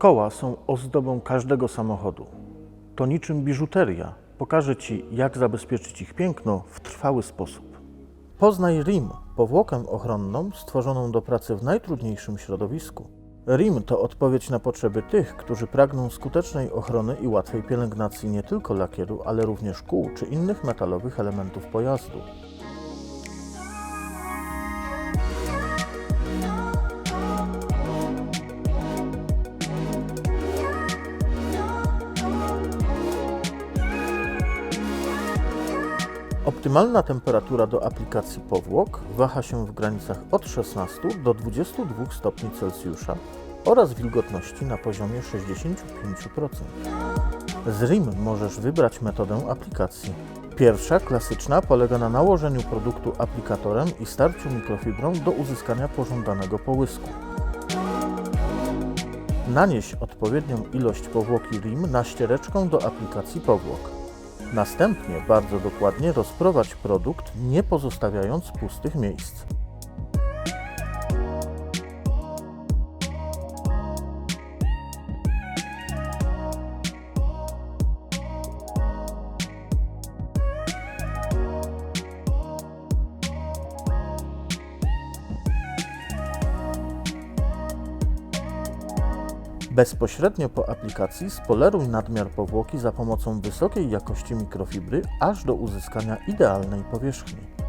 Koła są ozdobą każdego samochodu. To niczym biżuteria. Pokażę Ci, jak zabezpieczyć ich piękno w trwały sposób. Poznaj RIM, powłokę ochronną stworzoną do pracy w najtrudniejszym środowisku. RIM to odpowiedź na potrzeby tych, którzy pragną skutecznej ochrony i łatwej pielęgnacji nie tylko lakieru, ale również kół czy innych metalowych elementów pojazdu. Optymalna temperatura do aplikacji powłok waha się w granicach od 16 do 22 stopni Celsjusza oraz wilgotności na poziomie 65%. Z RIM możesz wybrać metodę aplikacji. Pierwsza, klasyczna, polega na nałożeniu produktu aplikatorem i starciu mikrofibrą do uzyskania pożądanego połysku. Nanieś odpowiednią ilość powłoki RIM na ściereczkę do aplikacji powłok. Następnie bardzo dokładnie rozprowadź produkt, nie pozostawiając pustych miejsc. Bezpośrednio po aplikacji spoleruj nadmiar powłoki za pomocą wysokiej jakości mikrofibry aż do uzyskania idealnej powierzchni.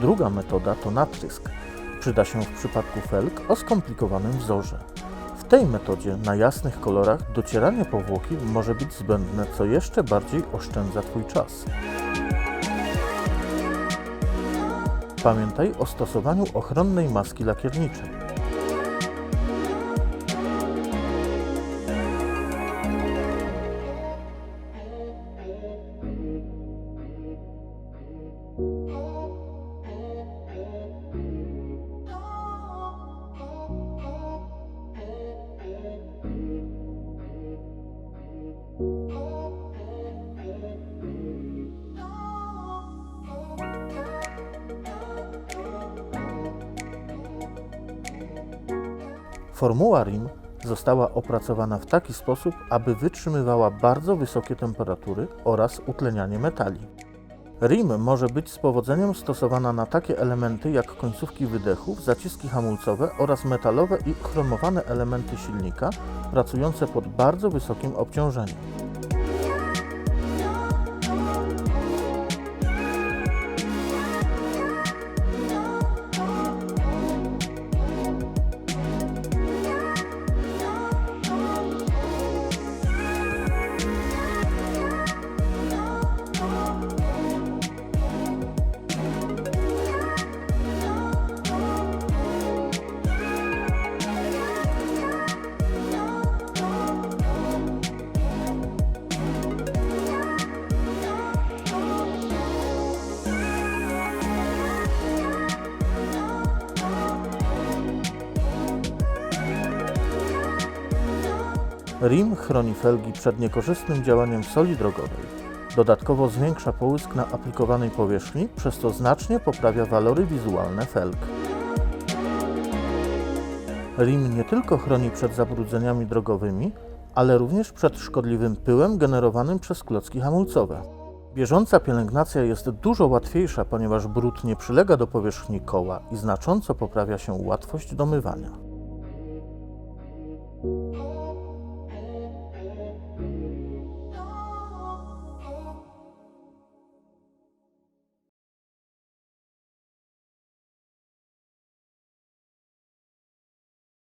Druga metoda to natrysk. Przyda się w przypadku felg o skomplikowanym wzorze. W tej metodzie na jasnych kolorach docieranie powłoki może być zbędne, co jeszcze bardziej oszczędza Twój czas. Pamiętaj o stosowaniu ochronnej maski lakierniczej. Formuła RIM została opracowana w taki sposób, aby wytrzymywała bardzo wysokie temperatury oraz utlenianie metali. RIM może być z powodzeniem stosowana na takie elementy jak końcówki wydechów, zaciski hamulcowe oraz metalowe i chromowane elementy silnika pracujące pod bardzo wysokim obciążeniem. RIM chroni felgi przed niekorzystnym działaniem soli drogowej. Dodatkowo zwiększa połysk na aplikowanej powierzchni, przez co znacznie poprawia walory wizualne felg. RIM nie tylko chroni przed zabrudzeniami drogowymi, ale również przed szkodliwym pyłem generowanym przez klocki hamulcowe. Bieżąca pielęgnacja jest dużo łatwiejsza, ponieważ brud nie przylega do powierzchni koła i znacząco poprawia się łatwość domywania.